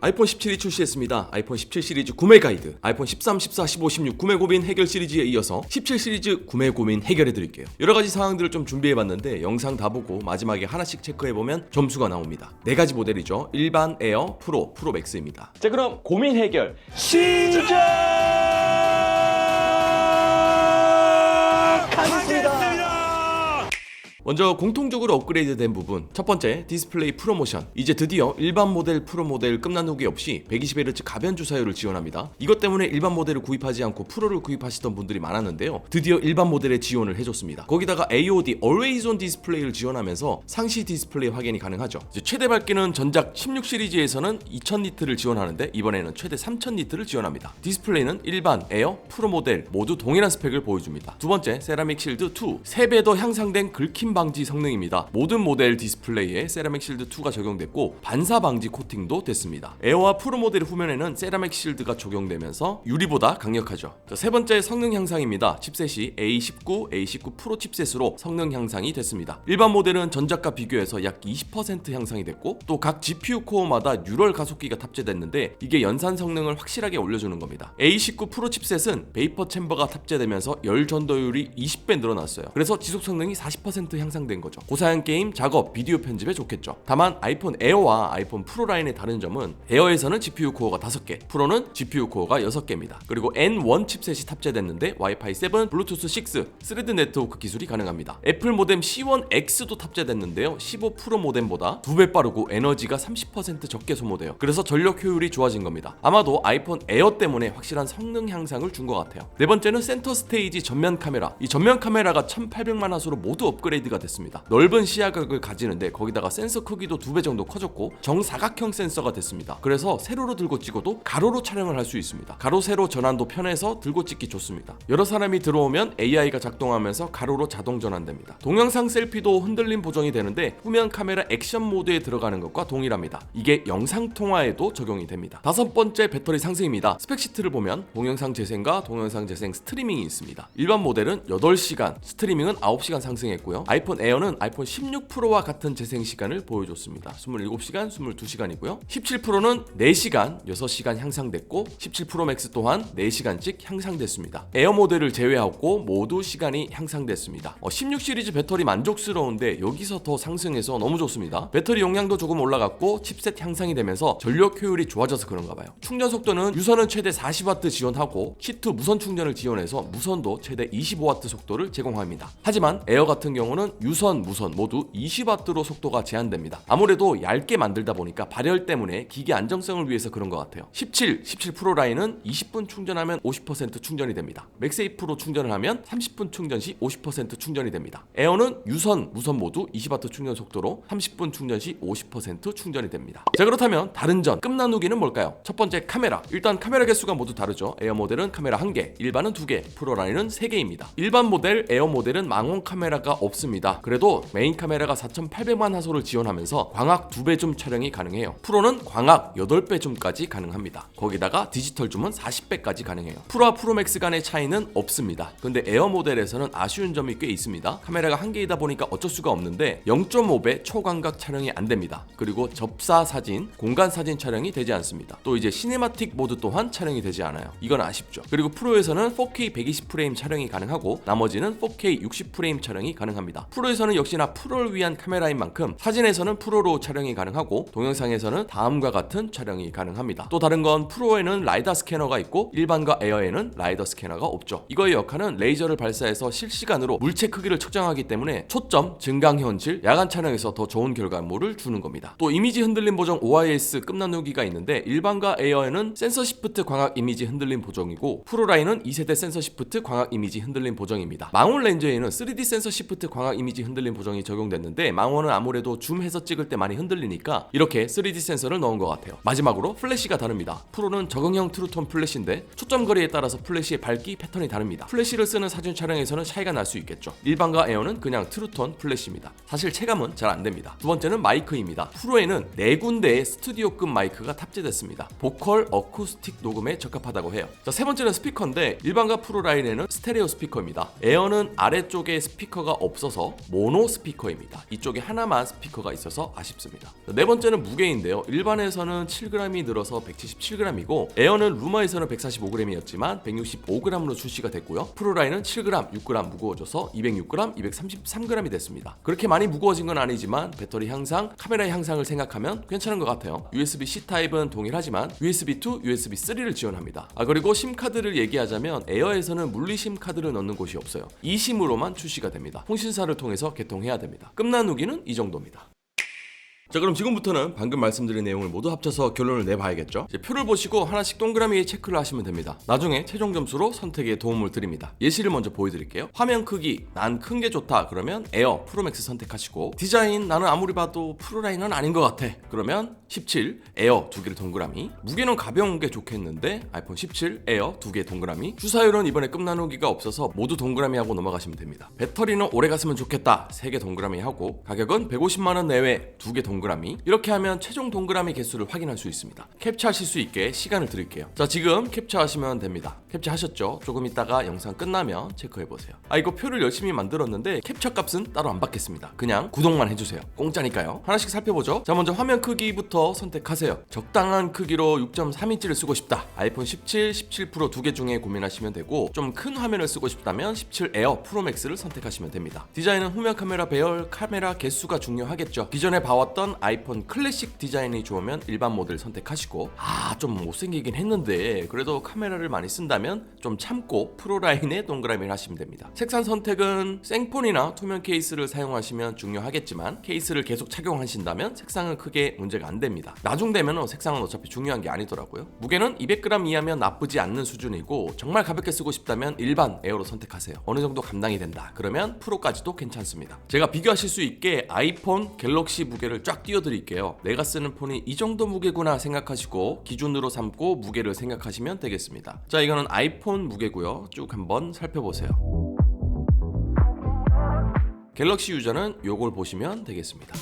아이폰 17이 출시했습니다. 아이폰 17 시리즈 구매 가이드, 아이폰 13, 14, 15, 16 구매 고민 해결 시리즈에 이어서 17 시리즈 구매 고민 해결해 드릴게요. 여러 가지 상황들을 좀 준비해 봤는데 영상 다 보고 마지막에 하나씩 체크해 보면 점수가 나옵니다. 네 가지 모델이죠. 일반, 에어, 프로, 프로 맥스입니다. 자, 그럼 고민 해결 먼저 공통적으로 업그레이드된 부분. 첫 번째 디스플레이 프로모션. 이제 드디어 일반 모델 프로 모델 끝나누기 없이 120Hz 가변 주사율을 지원합니다. 이것 때문에 일반 모델을 구입하지 않고 프로를 구입하시던 분들이 많았는데요. 드디어 일반 모델에 지원을 해줬습니다. 거기다가 AOD Always On 디스플레이를 지원하면서 상시 디스플레이 확인이 가능하죠. 최대 밝기는 전작 16 시리즈에서는 2000니트를 지원하는데 이번에는 최대 3000니트를 지원합니다. 디스플레이는 일반, 에어, 프로 모델 모두 동일한 스펙을 보여줍니다. 두 번째 세라믹 실드 2 3배 더 향상된 긁힘 방지 성능입니다. 모든 모델 디스플레이에 세라믹 실드 2가 적용됐고 반사 방지 코팅도 됐습니다. 에어와 프로 모델 후면에는 세라믹 실드가 적용되면서 유리보다 강력하죠. 자, 세 번째 성능 향상입니다. 칩셋이 A19, A19 프로 칩셋으로 성능 향상이 됐습니다. 일반 모델은 전작과 비교해서 약 20% 향상이 됐고 또 각 GPU 코어마다 뉴럴 가속기가 탑재됐는데 이게 연산 성능을 확실하게 올려주는 겁니다. A19 프로 칩셋은 베이퍼 챔버가 탑재되면서 열 전도율이 20배 늘어났어요. 그래서 지속 성능이 40% 향상 된 거죠. 고사양 게임, 작업, 비디오 편집에 좋겠죠. 다만 아이폰 에어와 아이폰 프로 라인의 다른 점은 에어에서는 GPU 코어가 5개, 프로는 GPU 코어가 6개입니다. 그리고 N1 칩셋이 탑재됐는데 와이파이 7, 블루투스 6, 3D 네트워크 기술이 가능합니다. 애플 모뎀 C1X도 탑재됐는데요. 15 프로 모뎀보다 2배 빠르고 에너지가 30% 적게 소모돼요. 그래서 전력 효율이 좋아진 겁니다. 아마도 아이폰 에어 때문에 확실한 성능 향상을 준 것 같아요. 네 번째는 센터 스테이지 전면 카메라. 이 전면 카메라가 1800만 화소로 모두 업그레이드가 됐습니다. 넓은 시야각을 가지는데 거기다가 센서 크기도 두 배 정도 커졌고 정사각형 센서가 됐습니다. 그래서 세로로 들고 찍어도 가로로 촬영을 할 수 있습니다. 가로 세로 전환도 편해서 들고 찍기 좋습니다. 여러 사람이 들어오면 AI가 작동하면서 가로로 자동 전환됩니다. 동영상 셀피도 흔들림 보정이 되는데 후면 카메라 액션 모드에 들어가는 것과 동일합니다. 이게 영상 통화에도 적용이 됩니다. 다섯 번째 배터리 상승입니다. 스펙 시트를 보면 동영상 재생과 동영상 재생 스트리밍이 있습니다. 일반 모델은 8시간, 스트리밍은 9시간 상승했고요. 아이폰 에어는 아이폰 16 프로와 같은 재생 시간을 보여줬습니다. 27시간, 22시간이고요. 17 프로는 4시간, 6시간 향상됐고 17 프로 맥스 또한 4시간씩 향상됐습니다. 에어 모델을 제외하고 모두 시간이 향상됐습니다. 어, 16 시리즈 배터리 만족스러운데 여기서 더 상승해서 너무 좋습니다. 배터리 용량도 조금 올라갔고 칩셋 향상이 되면서 전력 효율이 좋아져서 그런가 봐요. 충전 속도는 유선은 최대 40W 지원하고 C2 무선 충전을 지원해서 무선도 최대 25W 속도를 제공합니다. 하지만 에어 같은 경우는 유선, 무선 모두 20W로 속도가 제한됩니다. 아무래도 얇게 만들다 보니까 발열 때문에 기계 안정성을 위해서 그런 것 같아요. 17, 17 프로 라인은 20분 충전하면 50% 충전이 됩니다. 맥세이 프로 충전을 하면 30분 충전 시 50% 충전이 됩니다. 에어는 유선, 무선 모두 20W 충전 속도로 30분 충전 시 50% 충전이 됩니다. 자 그렇다면 다른 점 끝나누기는 뭘까요? 첫 번째 카메라. 일단 카메라 개수가 모두 다르죠. 에어 모델은 카메라 1개, 일반은 2개, 프로 라인은 3개입니다. 일반 모델, 에어 모델은 망원 카메라가 없 습니다. 그래도 메인 카메라가 4,800만 화소를 지원하면서 광학 2배 줌 촬영이 가능해요. 프로는 광학 8배 줌까지 가능합니다. 거기다가 디지털 줌은 40배까지 가능해요. 프로와 프로맥스 간의 차이는 없습니다. 근데 에어 모델에서는 아쉬운 점이 꽤 있습니다. 카메라가 한 개이다 보니까 어쩔 수가 없는데 0.5배 초광각 촬영이 안 됩니다. 그리고 접사 사진, 공간 사진 촬영이 되지 않습니다. 또 이제 시네마틱 모드 또한 촬영이 되지 않아요. 이건 아쉽죠. 그리고 프로에서는 4K 120프레임 촬영이 가능하고 나머지는 4K 60프레임 촬영이 가능합니다. 프로에서는 역시나 프로를 위한 카메라인 만큼 사진에서는 프로로 촬영이 가능하고 동영상에서는 다음과 같은 촬영이 가능합니다. 또 다른 건 프로에는 라이다 스캐너가 있고 일반과 에어에는 라이더 스캐너가 없죠. 이거의 역할은 레이저를 발사해서 실시간으로 물체 크기를 측정하기 때문에 초점, 증강 현실, 야간 촬영에서 더 좋은 결과물을 주는 겁니다. 또 이미지 흔들림 보정 OIS 끝나누기가 있는데 일반과 에어에는 센서 시프트 광학 이미지 흔들림 보정이고 프로라인은 2세대 센서 시프트 광학 이미지 흔들림 보정입니다. 망원 렌즈에는 3D 센서 시프트 광학 이미지 흔들림 보정이 적용됐는데 망원은 아무래도 줌해서 찍을 때 많이 흔들리니까 이렇게 3D 센서를 넣은 것 같아요. 마지막으로 플래시가 다릅니다. 프로는 적응형 트루톤 플래시인데 초점 거리에 따라서 플래시의 밝기 패턴이 다릅니다. 플래시를 쓰는 사진 촬영에서는 차이가 날 수 있겠죠. 일반과 에어는 그냥 트루톤 플래시입니다. 사실 체감은 잘 안 됩니다. 두 번째는 마이크입니다. 프로에는 네 군데의 스튜디오급 마이크가 탑재됐습니다. 보컬, 어쿠스틱 녹음에 적합하다고 해요. 자, 세 번째는 스피커인데 일반과 프로 라인에는 스테레오 스피커입니다. 에어는 아래쪽에 스피커가 없어서 모노 스피커입니다. 이쪽에 하나만 스피커가 있어서 아쉽습니다. 네 번째는 무게인데요. 일반에서는 7g이 늘어서 177g이고 에어는 루마에서는 145g이었지만 165g으로 출시가 됐고요. 프로라인은 7g, 6g 무거워져서 206g, 233g이 됐습니다. 그렇게 많이 무거워진 건 아니지만 배터리 향상, 카메라의 향상을 생각하면 괜찮은 것 같아요. USB-C 타입은 동일하지만 USB2, USB3를 지원합니다. 아 그리고 심 카드를 얘기하자면 에어에서는 물리 심 카드를 넣는 곳이 없어요. e심으로만 출시가 됩니다. 통신사를 통해서 개통해야 됩니다. 끝난 후기는 이 정도입니다. 자 그럼 지금부터는 방금 말씀드린 내용을 모두 합쳐서 결론을 내봐야겠죠? 표를 보시고 하나씩 동그라미 체크를 하시면 됩니다. 나중에 최종 점수로 선택에 도움을 드립니다. 예시를 먼저 보여드릴게요. 화면 크기 난 큰 게 좋다. 그러면 에어 프로맥스 선택하시고 디자인 나는 아무리 봐도 프로라인은 아닌 것 같아. 그러면 17 에어 두 개를 동그라미. 무게는 가벼운 게 좋겠는데 아이폰 17 에어 두 개 동그라미. 주사율은 이번에 끝 나누기가 없어서 모두 동그라미 하고 넘어가시면 됩니다. 배터리는 오래 갔으면 좋겠다. 세 개 동그라미 하고 가격은 150만원 내외 두 개 동그라미 이렇게 하면 최종 동그라미 개수를 확인할 수 있습니다. 캡처하실 수 있게 시간을 드릴게요. 자 지금 캡처하시면 됩니다. 캡처하셨죠? 조금 있다가 영상 끝나면 체크해보세요. 아 이거 표를 열심히 만들었는데 캡처 값은 따로 안 받겠습니다. 그냥 구독만 해주세요. 공짜니까요. 하나씩 살펴보죠. 자 먼저 화면 크기부터 선택하세요. 적당한 크기로 6.3인치를 쓰고 싶다. 아이폰 17, 17 프로 두 개 중에 고민하시면 되고 좀 큰 화면을 쓰고 싶다면 17 에어 프로 맥스를 선택하시면 됩니다. 디자인은 후면 카메라 배열 카메라 개수가 중요하겠죠. 기존에 봐왔던 아이폰 클래식 디자인이 좋으면 일반 모델 선택하시고 아 좀 못생기긴 했는데 그래도 카메라를 많이 쓴다면 좀 참고 프로 라인에 동그라미를 하시면 됩니다. 색상 선택은 생폰이나 투명 케이스를 사용하시면 중요하겠지만 케이스를 계속 착용하신다면 색상은 크게 문제가 안 됩니다. 나중 되면 색상은 어차피 중요한 게 아니더라고요. 무게는 200g 이하면 나쁘지 않는 수준이고 정말 가볍게 쓰고 싶다면 일반 에어로 선택하세요. 어느 정도 감당이 된다. 그러면 프로까지도 괜찮습니다. 제가 비교하실 수 있게 아이폰 갤럭시 무게를 쫙 띄워드릴게요. 내가 쓰는 폰이 이 정도 무게구나 생각하시고 기준으로 삼고 무게를 생각하시면 되겠습니다. 자 이거는 아이폰 무게고요. 쭉 한번 살펴보세요. 갤럭시 유저는 요걸 보시면 되겠습니다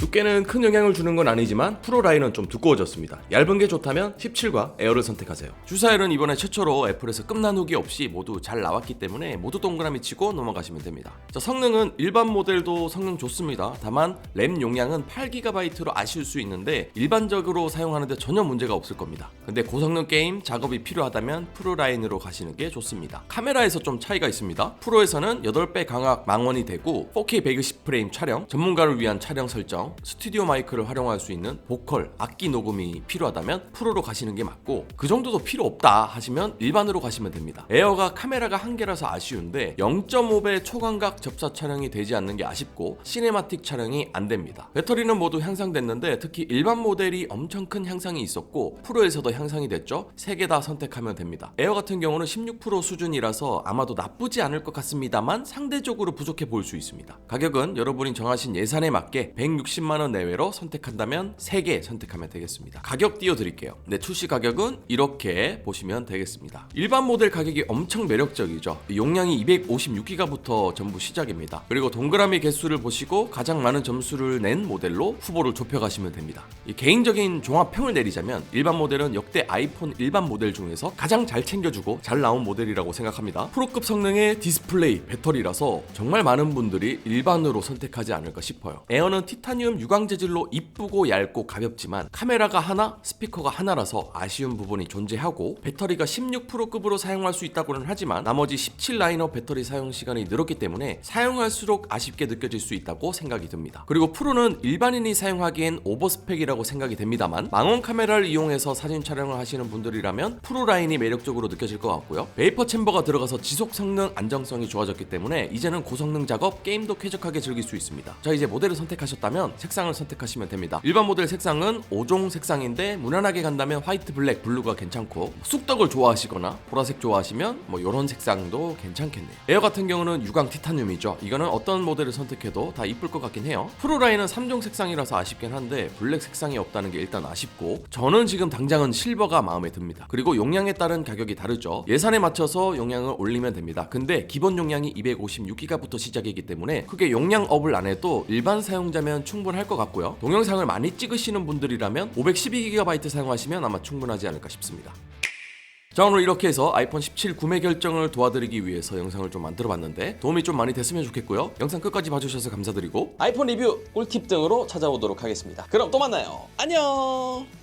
두께는 큰 영향을 주는 건 아니지만 프로 라인은 좀 두꺼워졌습니다. 얇은 게 좋다면 17과 에어를 선택하세요. 주사율은 이번에 최초로 애플에서 끝나누기 없이 모두 잘 나왔기 때문에 모두 동그라미 치고 넘어가시면 됩니다. 자, 성능은 일반 모델도 성능 좋습니다. 다만 램 용량은 8GB로 아쉬울 수 있는데 일반적으로 사용하는데 전혀 문제가 없을 겁니다. 근데 고성능 게임 작업이 필요하다면 프로 라인으로 가시는 게 좋습니다. 카메라에서 좀 차이가 있습니다. 프로에서는 8배 강화 망원이 되고 4K 120프레임 촬영, 전문가를 위한 촬영 설정, 스튜디오 마이크를 활용할 수 있는 보컬, 악기 녹음이 필요하다면 프로로 가시는 게 맞고 그 정도도 필요 없다 하시면 일반으로 가시면 됩니다. 에어가 카메라가 한 개라서 아쉬운데 0.5배 초광각 접사 촬영이 되지 않는 게 아쉽고 시네마틱 촬영이 안 됩니다. 배터리는 모두 향상됐는데 특히 일반 모델이 엄청 큰 향상이 있었고 프로에서도 향상이 됐죠. 세개다 선택하면 됩니다. 에어 같은 경우는 16% 수준이라서 아마도 나쁘지 않을 것 같습니다만 상대적으로 부족해 보일 수 있습니다. 가격은 여러분이 정하신 예산에 맞게 160만 원 내외로 선택한다면 3개 선택하면 되겠습니다. 가격 띄워 드릴게요. 네, 출시 가격은 이렇게 보시면 되겠습니다. 일반 모델 가격이 엄청 매력적이죠. 용량이 256기가부터 전부 시작입니다. 그리고 동그라미 개수를 보시고 가장 많은 점수를 낸 모델로 후보를 좁혀 가시면 됩니다. 이 개인적인 종합평을 내리자면 일반 모델은 역대 아이폰 일반 모델 중에서 가장 잘 챙겨주고 잘 나온 모델이라고 생각합니다. 프로급 성능의 디스플레이, 배터리라서 정말 많은 분들이 일반으로 선택하지 않을까 싶어요. 에어는 티타늄 유광 재질로 이쁘고 얇고 가볍지만 카메라가 하나, 스피커가 하나라서 아쉬운 부분이 존재하고 배터리가 16%급으로 사용할 수 있다고는 하지만 나머지 17 라인업 배터리 사용 시간이 늘었기 때문에 사용할수록 아쉽게 느껴질 수 있다고 생각이 듭니다. 그리고 프로는 일반인이 사용하기엔 오버스펙이라고 생각이 됩니다만 망원 카메라를 이용해서 사진 촬영을 하시는 분들이라면 프로 라인이 매력적으로 느껴질 것 같고요. 베이퍼 챔버가 들어가서 지속 성능 안정성이 좋아졌기 때문에 이제는 고성능 작업, 게임도 쾌적하게 즐길 수 있습니다. 자 이제 모델을 선택하셨다면 색상을 선택하시면 됩니다. 일반 모델 색상은 5종 색상인데 무난하게 간다면 화이트, 블랙, 블루가 괜찮고 쑥떡을 좋아하시거나 보라색 좋아하시면 뭐 이런 색상도 괜찮겠네요. 에어 같은 경우는 유광 티타늄이죠. 이거는 어떤 모델을 선택해도 다 이쁠 것 같긴 해요. 프로 라인은 3종 색상이라서 아쉽긴 한데 블랙 색상이 없다는 게 일단 아쉽고 저는 지금 당장은 실버가 마음에 듭니다. 그리고 용량에 따른 가격이 다르죠. 예산에 맞춰서 용량을 올리면 됩니다. 근데 기본 용량이 256기가부터 시작이기 때문에 크게 용량 업을 안 해도 일반 사용자면 충분할 것 같고요. 동영상을 많이 찍으시는 분들이라면 512GB 사용하시면 아마 충분하지 않을까 싶습니다. 자 오늘 이렇게 해서 아이폰 17 구매 결정을 도와드리기 위해서 영상을 좀 만들어 봤는데 도움이 좀 많이 됐으면 좋겠고요. 영상 끝까지 봐주셔서 감사드리고 아이폰 리뷰, 꿀팁 등으로 찾아오도록 하겠습니다. 그럼 또 만나요. 안녕!